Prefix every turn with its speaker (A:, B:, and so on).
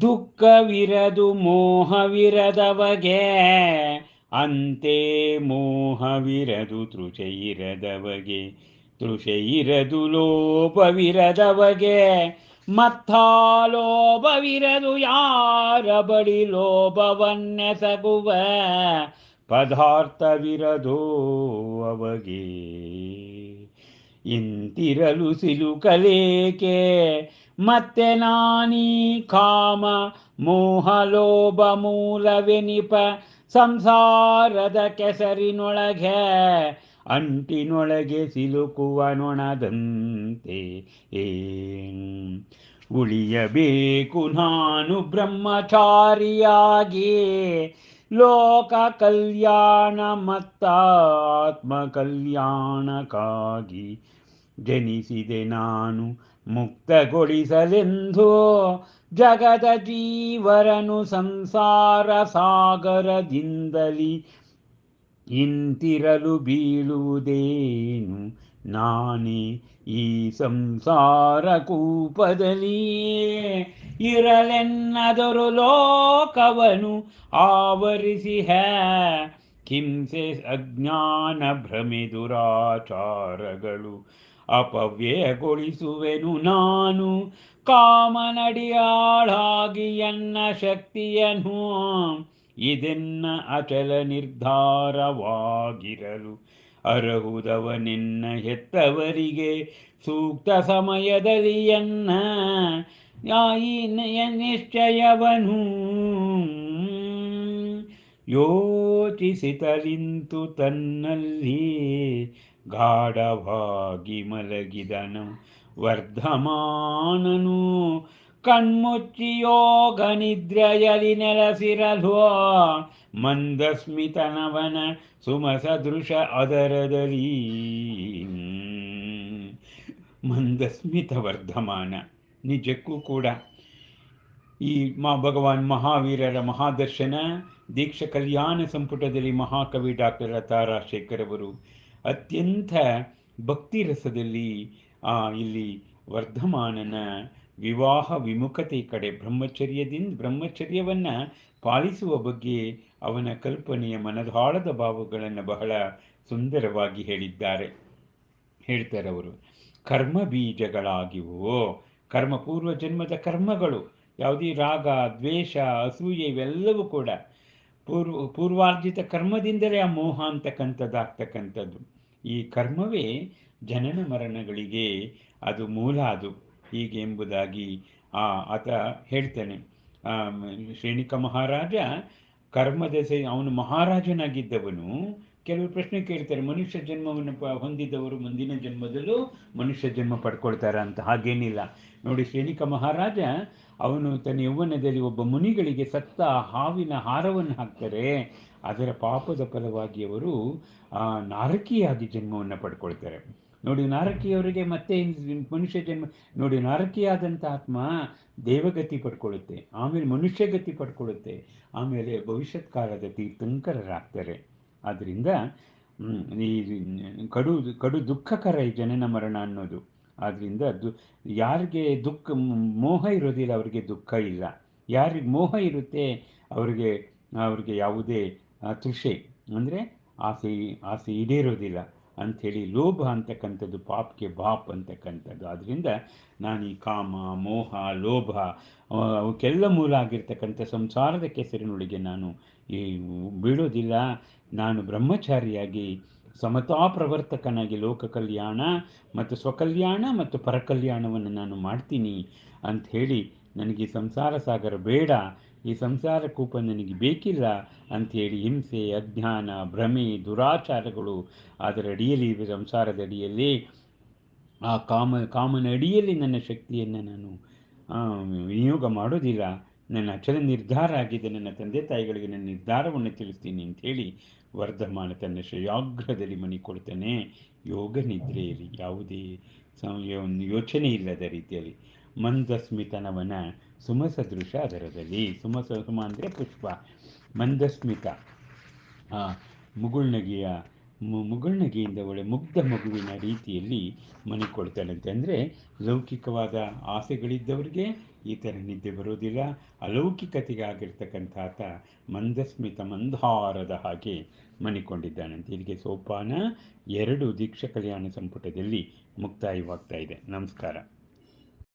A: ದುಃಖವಿರದು ಮೋಹವಿರದವಗೆ, ಅಂತೆ ಮೋಹವಿರದು ತೃಷೆಯಿರದವಗೆ, ತೃಷೆಯಿರದು ಲೋಪವಿರದವಗೆ ಮತ್ತ ಲೋಭವಿರದು ಯಾರ ಬಳಿ ಲೋಭವನ್ನೆಸಗುವ ಪದಾರ್ಥವಿರದೋ ಅವಗೆ. ಇಂತಿರಲು ಸಿಲುಕಲೇಕೆ ಮತ್ತೆ ನಾನೀ ಕಾಮ ಮೋಹ ಲೋಭ ಮೂಲವೆನಿಪ ಸಂಸಾರದ ಕೆಸರಿನೊಳಗೆ ಅಂಟಿನೊಳಗೆ ಸಿಲುಕುವ ನೊಣದಂತೆ ಉಳಿಯಬೇಕು ನಾನು ಬ್ರಹ್ಮಚಾರಿಯಾಗಿ ಲೋಕ ಕಲ್ಯಾಣ ಮತ್ತಾತ್ಮ ಕಲ್ಯಾಣಕ್ಕಾಗಿ ಜನಿಸಿದೆ ನಾನು ಮುಕ್ತಗೊಳಿಸಲೆಂದು ಜಗದ ಜೀವರನು ಸಂಸಾರ ಸಾಗರದಿಂದಲಿ ಇಂತಿರಲು ಬೀಳುವುದೇನು? ನಾನೇ ಈ ಸಂಸಾರ ಕೂಪದಲ್ಲಿ ಇರಲೆನ್ನದರು ಲೋಕವನು ಆವರಿಸಿ ಹೇ ಕಿಂಸೆ ಅಜ್ಞಾನ ಭ್ರಮೆ ದುರಾಚಾರಗಳು ಅಪವ್ಯಯಗೊಳಿಸುವೆನು ನಾನು. ಕಾಮನಡಿಯಾಳಾಗಿ ಎನ್ನ ಶಕ್ತಿಯನ್ನು ಇದೆನ್ನ ಅಚಲ ನಿರ್ಧಾರವಾಗಿರಲು ಅರಹುದವನೆನ್ನ ಹೆತ್ತವರಿಗೆ ಸೂಕ್ತ ಸಮಯದಲ್ಲಿ ಎನ್ನ ನಿಶ್ಚಯವನು. ಯೋಚಿಸಿತಲಿಂತು ತನ್ನಲ್ಲಿ ಗಾಢವಾಗಿ ಮಲಗಿದನು. ವರ್ಧಮಾನನು ಕಣ್ಮುಚ್ಚಿ ಯೋಗ ನಿದ್ರೆಯಲಿ ನೆಲೆಸಿರಲು ಮಂದಸ್ಮಿತನವನ ಸುಮಸದೃಶ ಅದರದಲ್ಲಿ ಮಂದಸ್ಮಿತ ವರ್ಧಮಾನ. ನಿಜಕ್ಕೂ ಕೂಡ ಈ ಮಾ ಭಗವಾನ್ ಮಹಾವೀರರ ಮಹಾದರ್ಶನ ದೀಕ್ಷ ಕಲ್ಯಾಣ ಸಂಪುಟದಲ್ಲಿ ಮಹಾಕವಿ ಡಾಕ್ಟರ್ ತಾರಾಶೇಖರ್ ಅವರು ಅತ್ಯಂತ ಭಕ್ತಿ ರಸದಲ್ಲಿ ಇಲ್ಲಿ ವರ್ಧಮಾನನ ವಿವಾಹ ವಿಮುಖತೆ ಕಡೆ ಬ್ರಹ್ಮಚರ್ಯದಿಂದ, ಬ್ರಹ್ಮಚರ್ಯವನ್ನು ಪಾಲಿಸುವ ಬಗ್ಗೆ ಅವನ ಕಲ್ಪನೆಯ ಮನದಾಳದ ಭಾವಗಳನ್ನು ಬಹಳ ಸುಂದರವಾಗಿ ಹೇಳಿದ್ದಾರೆ. ಹೇಳ್ತಾರೆ ಅವರು, ಕರ್ಮ ಬೀಜಗಳಾಗಿವೋ, ಕರ್ಮ ಪೂರ್ವ ಜನ್ಮದ ಕರ್ಮಗಳು, ಯಾವುದೇ ರಾಗ, ದ್ವೇಷ, ಅಸೂಯೆ ಇವೆಲ್ಲವೂ ಕೂಡ ಪೂರ್ವ, ಪೂರ್ವಾರ್ಜಿತ ಕರ್ಮದಿಂದಲೇ ಆ ಮೋಹ ಅಂತಕ್ಕಂಥದ್ದಾಗ್ತಕ್ಕಂಥದ್ದು ಈ ಕರ್ಮವೇ ಜನನ ಮರಣಗಳಿಗೆ ಅದು ಮೂಲ ಅದು. ಹೀಗೆ ಎಂಬುದಾಗಿ ಆ, ಆತ ಹೇಳ್ತಾನೆ. ಶ್ರೇಣಿಕ ಮಹಾರಾಜ ಕರ್ಮದಸೆ, ಅವನು ಮಹಾರಾಜನಾಗಿದ್ದವನು. ಕೆಲವು ಪ್ರಶ್ನೆ ಕೇಳ್ತಾರೆ, ಮನುಷ್ಯ ಜನ್ಮವನ್ನು ಪ, ಹೊಂದಿದವರು ಮುಂದಿನ ಜನ್ಮದಲ್ಲೂ ಮನುಷ್ಯ ಜನ್ಮ ಪಡ್ಕೊಳ್ತಾರ ಅಂತ, ಹಾಗೇನಿಲ್ಲ. ನೋಡಿ ಶ್ರೇಣಿಕ ಮಹಾರಾಜ, ಅವನು ತನ್ನ ಯೌವನದಲ್ಲಿ ಒಬ್ಬ ಮುನಿಗಳಿಗೆ ಸತ್ತ ಹಾವಿನ ಹಾರವನ್ನು ಹಾಕ್ತಾರೆ. ಅದರ ಪಾಪದ ಫಲವಾಗಿ ಅವರು ನಾರಕಿಯಾಗಿ ಜನ್ಮವನ್ನು ಪಡ್ಕೊಳ್ತಾರೆ. ನೋಡಿ, ನಾರಕಿಯವರಿಗೆ ಮತ್ತೆ ಮನುಷ್ಯ ಜನ್ಮ, ನೋಡಿ, ನಾರಕಿಯಾದಂಥ ಆತ್ಮ ದೇವಗತಿ ಪಡ್ಕೊಳ್ಳುತ್ತೆ, ಆಮೇಲೆ ಮನುಷ್ಯಗತಿ ಪಡ್ಕೊಳ್ಳುತ್ತೆ, ಆಮೇಲೆ ಭವಿಷ್ಯತ್ ಕಾಲದ ತೀರ್ಥಂಕರರಾಗ್ತಾರೆ. ಆದ್ದರಿಂದ ಈ ಕಡು ಕಡು ದುಃಖಕರ ಈ ಜನನ ಮರಣ ಅನ್ನೋದು. ಆದ್ದರಿಂದ ದು, ಯಾರಿಗೆ ದುಃಖ, ಮೋಹ ಇರೋದಿಲ್ಲ, ಅವರಿಗೆ ದುಃಖ ಇಲ್ಲ. ಯಾರಿಗೆ ಮೋಹ ಇರುತ್ತೆ, ಅವರಿಗೆ, ಅವ್ರಿಗೆ ಯಾವುದೇ ತೃಷೆ, ಅಂದರೆ ಆಸೆ ಆಸೆ ಈಡೇರೋದಿಲ್ಲ. ಅಂಥೇಳಿ ಲೋಭ ಅಂತಕ್ಕಂಥದ್ದು, ಪಾಪ್ಗೆ ಬಾಪ್ ಅಂತಕ್ಕಂಥದ್ದು. ಆದ್ದರಿಂದ ನಾನು ಈ ಕಾಮ, ಮೋಹ, ಲೋಭ ಅವಕ್ಕೆಲ್ಲ ಮೂಲ ಆಗಿರ್ತಕ್ಕಂಥ ಸಂಸಾರದ ಕೆಸರಿನೊಳಗೆ ನಾನು ಈ, ಬೀಳೋದಿಲ್ಲ. ನಾನು ಬ್ರಹ್ಮಚಾರಿಯಾಗಿ ಸಮತಾ ಪ್ರವರ್ತಕನಾಗಿ ಲೋಕ ಕಲ್ಯಾಣ ಮತ್ತು ಸ್ವಕಲ್ಯಾಣ ಮತ್ತು ಪರಕಲ್ಯಾಣವನ್ನು ನಾನು ಮಾಡ್ತೀನಿ ಹೇಳಿ ನನಗೆ ಸಂಸಾರ ಸಾಗರ ಬೇಡ, ಈ ಸಂಸಾರ ಕೂಪ ನನಗೆ ಬೇಕಿಲ್ಲ ಅಂಥೇಳಿ ಹಿಂಸೆ, ಅಜ್ಞಾನ, ಭ್ರಮೆ, ದುರಾಚಾರಗಳು ಅದರ ಅಡಿಯಲ್ಲಿ ಸಂಸಾರದ ಅಡಿಯಲ್ಲಿ, ಆ ಕಾಮ, ಕಾಮನ ಅಡಿಯಲ್ಲಿ ನನ್ನ ಶಕ್ತಿಯನ್ನು ನಾನು ವಿನಿಯೋಗ ಮಾಡೋದಿಲ್ಲ. ನನ್ನ ಅಚಲ ನಿರ್ಧಾರ ಆಗಿದೆ, ನನ್ನ ತಂದೆ ತಾಯಿಗಳಿಗೆ ನನ್ನ ನಿರ್ಧಾರವನ್ನು ತಿಳಿಸ್ತೀನಿ ಅಂಥೇಳಿ ವರ್ಧಮಾನ ತನ್ನ ಶ್ರೇಯಾಗ್ರದಲ್ಲಿ ಮಣಿ ಕೊಡ್ತಾನೆ. ಯೋಗ ನಿದ್ರೆಯಲ್ಲಿ ಯಾವುದೇ ಒಂದು ಯೋಚನೆ ಇಲ್ಲದ ರೀತಿಯಲ್ಲಿ ಮಂದಸ್ಮಿತನವನ ಸುಮಸದೃಶ ಅದರದಲ್ಲಿ. ಸುಮಸ ಸುಮ ಅಂದರೆ ಪುಷ್ಪ. ಮಂದಸ್ಮಿತ ಮುಗುಳ್ನಗಿಯ ಮುಗುಳ್ನಗೆಯಿಂದ ಒಳ್ಳೆ ಮುಗ್ಧ ಮಗುವಿನ ರೀತಿಯಲ್ಲಿ ಮನಿಕೊಳ್ತಾನಂತೆ ಅಂದರೆ ಲೌಕಿಕವಾದ ಆಸೆಗಳಿದ್ದವರಿಗೆ ಈ ಥರ ನಿದ್ದೆ ಬರೋದಿಲ್ಲ ಅಲೌಕಿಕತೆಗೆ ಆಗಿರ್ತಕ್ಕಂಥ ಆತ ಮಂದಸ್ಮಿತ ಮಂದಾರದ ಹಾಗೆ ಮನಿಕೊಂಡಿದ್ದಾನಂತೆ ಇಲ್ಲಿಗೆ ಸೋಪಾನ ಎರಡು ದೀಕ್ಷ ಕಲ್ಯಾಣ ಸಂಪುಟದಲ್ಲಿ ಮುಕ್ತಾಯವಾಗ್ತಾ ಇದೆ. ನಮಸ್ಕಾರ.